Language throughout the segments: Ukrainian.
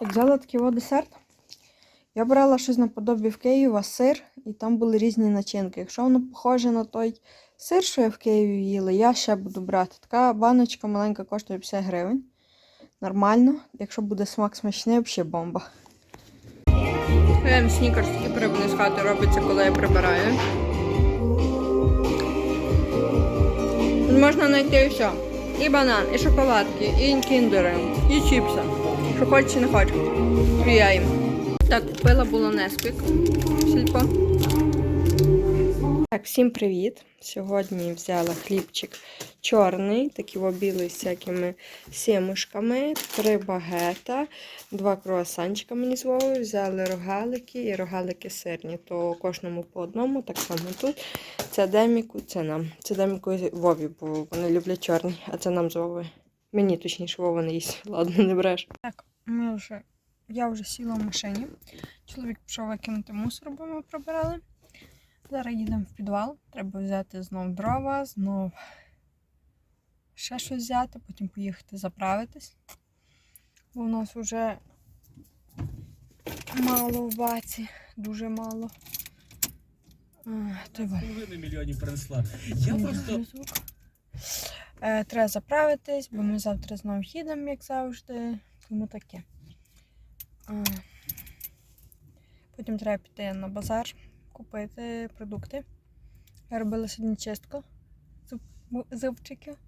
Як взяла такий от десерт. Я брала щось наподобі в Києва сир, і там були різні начинки. Якщо воно похоже на той сир, що я в Києві їла, я ще буду брати. Така баночка маленька коштує 50 гривень. Нормально. Якщо буде смак смачний, взагалі бомба. Снікерс такий прибний з хати робиться, коли я прибираю. Можна знайти і все. І банан, і шоколадки, і кіндери, і чіпси. Що хочеш, не хочеш. І я їм. Так, купила було Несквік. Сільпо. Так, всім привіт. Сьогодні взяла хлібчик чорний, такий о, білий з всякими сімушками, три багета, два круасанчика мені з Вовою, взяли рогалики і рогалики сирні. То кожному по одному, так само тут. Це Деміку, це нам. Це Деміку і Вові, бо вони люблять чорний, а це нам з Вовою. Мені точніше, Вова не їсть. Ладно, не бреш. Так, ми вже, я вже сіла в машині. Чоловік пішов викинути мусор, бо ми прибирали. Зараз їдемо в підвал. Треба взяти знов дрова, знов ще щось взяти, потім поїхати заправитись. Бо у нас вже мало в баці, дуже мало. А, той во. Половини мільйонів принесла. Я просто. Е, треба заправитись, бо ми завтра знову їдемо, як завжди. Тому таке. Потім треба піти на базар, купити продукти. Я робила сьогодні чистку зуб- зубчиків.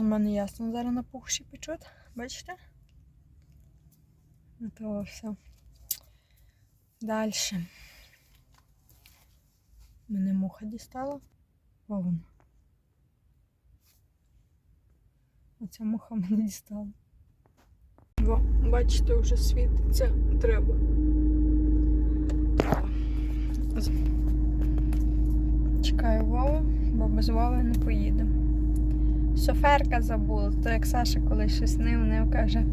У мене ясно зараз на пухші печуть. Бачите? Ну, То все. Далі. Мене муха дістала. Вон. Оця муха мене дістала. Во, бачите, вже світиться. Треба. Чекаю Вову, бо без Вови не поїдемо. Шоферка забула, то як Саша колись щось нив, каже: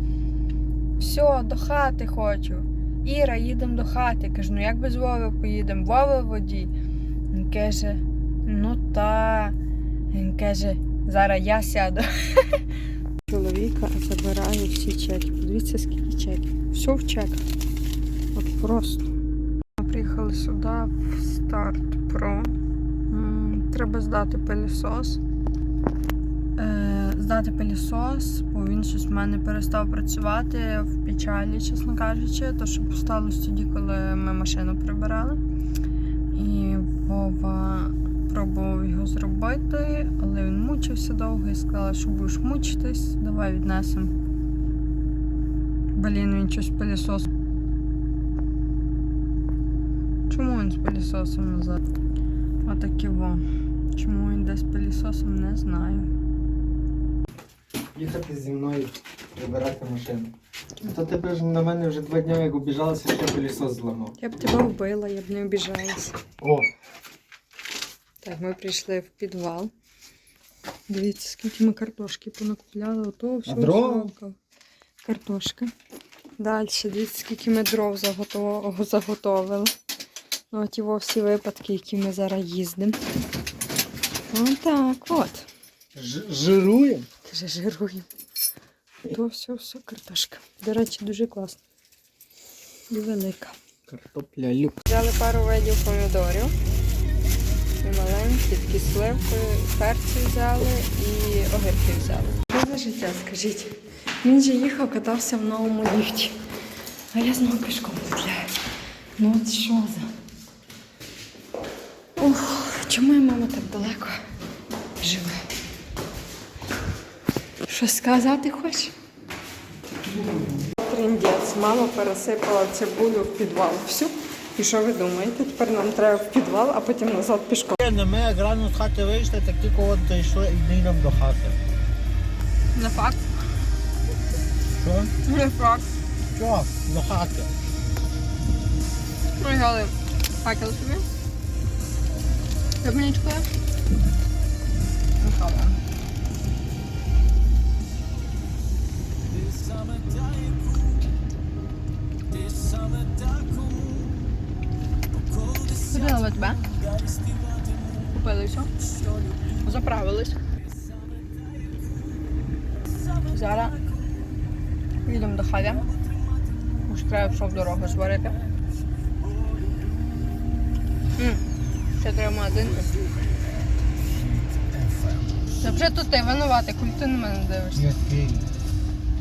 все, до хати хочу. Іра, їдемо до хати. Кажу, ну як без Вови поїдемо? Вова водій. Він каже, ну та. Він каже, зараз я сяду. Чоловіка забираю всі чеки. Подивіться, скільки чеків. Все в чеках. От просто. Ми приїхали сюди в старт Про. Треба здати пилісос. Е, здати пилісос, бо він щось в мене перестав працювати в печалі, чесно кажучи. То, що сталося тоді, коли ми машину прибирали. І Вова пробував його зробити, але він мучився довго і сказала, що будеш мучитись, давай віднесемо. Блін, він щось пилісос. Чому він з пилісосом назад? Отакі во. Чому він десь з пилісосом, не знаю. їхати зі мною прибирати машину. То тебе ж на мене вже два дні як обіжалася, що пилісос зламав. Я б тебе вбила, я б не обіжалася. О, Так, ми прийшли в підвал. Дивіться, скільки ми картошки понакупляли, ото все дров? жалко. Картошка. Далі, дивіться, скільки ми дров заготов- заготовили. Ну, от його всі випадки, які ми зараз їздимо. Отак, от. ж- жируємо. Каже, жируємо. То все, все, картошка. До речі, дуже класно. І велика. Картопля люк. Взяли пару видів помідорів. І маленькі, такі з сливкою, і перці взяли і огірки взяли. Що за життя, скажіть? Він же їхав, катався в новому ліфті. А я знову пішком гуляю. Ну от що за? Ох, чому моя мама так далеко живе? Щось сказати хочеш? Тріндець, мама пересипала цибулю в підвал. Всю. І що ви думаєте? Тепер нам треба в підвал, а потім назад пішком. Не ми як рано з хати вийшли, так тільки от дійшли і не йдемо до хати. Не факт. Що? Не факт. Що? До хати. Пригали факел собі. Рибничкою. Ходила в тебе. Купили все. Заправились. Зараз Їдемо до хати. Може, треба все в дорогу зварити. Ще треба магазин. Це вже тут ти винувати, куль ти на мене дивишся.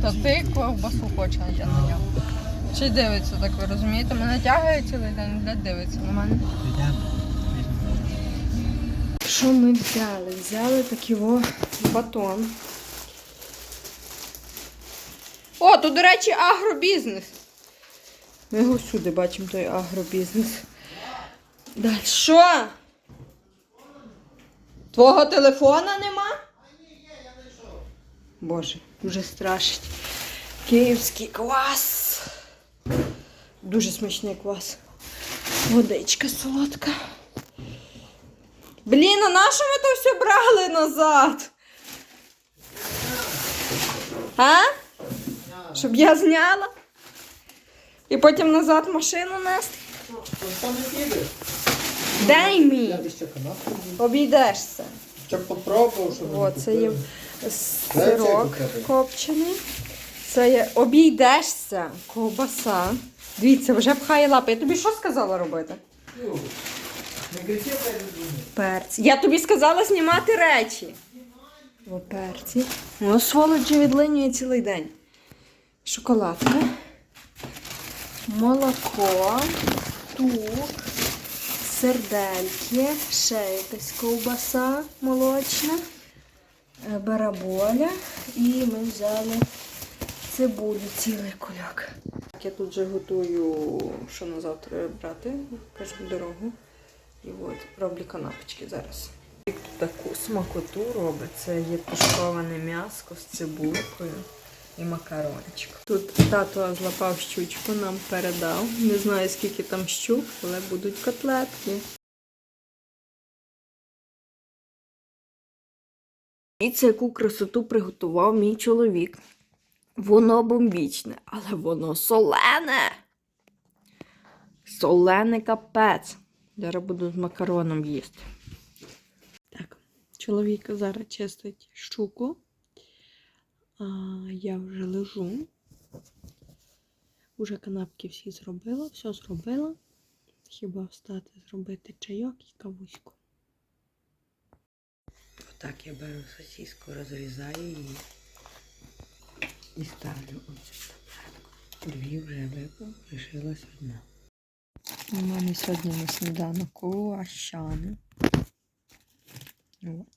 Та ти ковбасу хоче, а я на нього. Чи дивиться так, ви розумієте? Мене тягає цілий день, де дивиться на мене. Що ми взяли? Взяли такий о батон. О, тут, до речі, агробізнес. Ми його всюди бачимо, той агробізнес. Далі. Що? Твого телефона нема? Боже, дуже страшить. Київський квас. Дуже смачний квас. Водичка солодка. Блін, а на що ми то все брали назад? А? Щоб я зняла? І потім назад машину нести? Дай мій. Обійдешся. Щоб попробував, щоб О, це є сирок копчений. Це є обійдешся. Ковбаса. Дивіться, вже пхає лапи. Я тобі що сказала робити? Думає. Перці. Я тобі сказала знімати речі. О, перці. Воно сволоджі відлинює цілий день. Шоколадка. Молоко. Тук. Сердельки. Ще якась ковбаса молочна. е, Бараболя. І ми взяли цибулю, цілий кульок. Я тут вже готую, що на завтра брати. Кажу дорогу. І от роблю канапочки зараз. Таку смакоту робить. Це є тушковане м'ясо з цибулькою і макарончик. Тут тато злапав щучку, нам передав. Не знаю скільки там щук, але будуть котлетки. І це яку красоту приготував мій чоловік. Воно бомбічне, але воно солене. Солений капець. Зараз буду з макароном їсти. Так, чоловік зараз чистить щуку. А я вже лежу. Уже канапки всі зробила, все зробила. Хіба встати, зробити чайок і кавуську. Отак я беру сосиску, розрізаю її і ставлю ось. Дві вже випав, лишилась одна. У мене сьогодні на сніданку овощани. От.